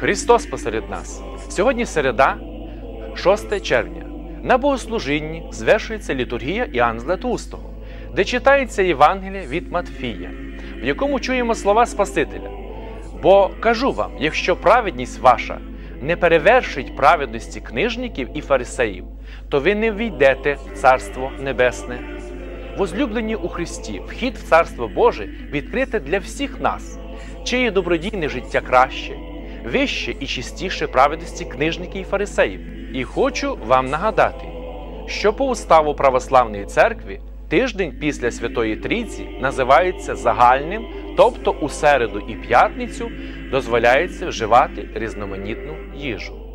Христос посеред нас. Сьогодні середа, 6 червня. На богослужінні звершується літургія Іоанна Златоустого, де читається Євангеліє від Матфія, в якому чуємо слова Спасителя. Бо кажу вам, якщо праведність ваша не перевершить праведності книжників і фарисеїв, то ви не війдете в Царство Небесне. Возлюблені у Христі, вхід в Царство Боже відкрите для всіх нас, чиє добродійне життя краще, вище і чистіше праведності книжників і фарисеїв. І хочу вам нагадати, що по уставу Православної церкви тиждень після Святої Трійці називається загальним, тобто у середу і п'ятницю дозволяється вживати різноманітну їжу.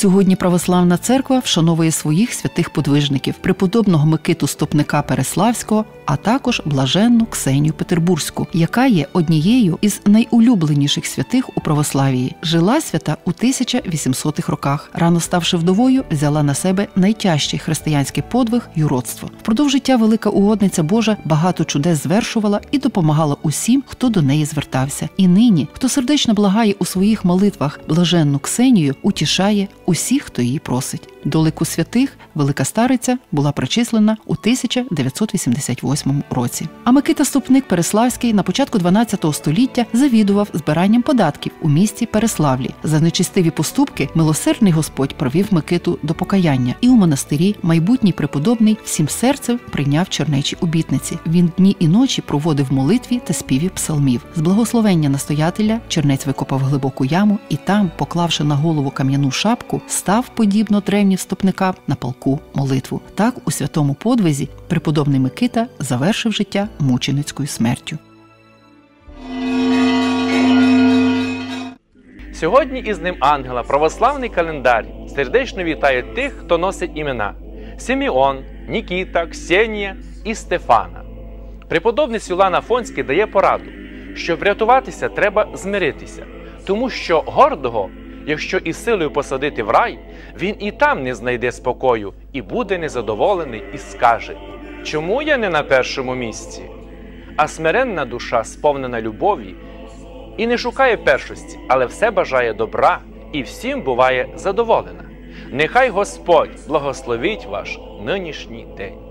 Сьогодні православна церква вшановує своїх святих подвижників, преподобного Микиту Стопника Переславського, а також блаженну Ксенію Петербурзьку, яка є однією із найулюбленіших святих у православії. Жила свята у 1800-х роках. Рано ставши вдовою, взяла на себе найтяжчий християнський подвиг юродство. Впродовж життя велика угодниця Божа багато чудес звершувала і допомагала усім, хто до неї звертався. І нині, хто сердечно благає у своїх молитвах блаженну Ксенію, утішає усіх, хто її просить. До лику святих Велика Стариця була причислена у 1988 році. А Микита Ступник Переславський на початку 12 століття завідував збиранням податків у місті Переславлі. За нечистиві поступки милосердний Господь провів Микиту до покаяння, і у монастирі майбутній преподобний всім серцем прийняв чернечі обітниці. Він дні і ночі проводив молитві та співі псалмів. З благословення настоятеля чернець викопав глибоку яму і там, поклавши на голову кам'яну шапку, став подібно древнім стопника на палку молитву. Так у святому подвизі преподобний Микита завершив життя мученицькою смертю. Сьогодні із ним ангела православний календар сердечно вітає тих, хто носить імена Симеон, Нікіта, Ксенія і Стефана. Преподобний Сюлан Афонський дає пораду, щоб врятуватися, треба змиритися, тому що гордого, якщо і силою посадити в рай, він і там не знайде спокою і буде незадоволений і скаже: Чому я не на першому місці? А смиренна душа, сповнена любові, і не шукає першості, але все бажає добра і всім буває задоволена. Нехай Господь благословить ваш нинішній день.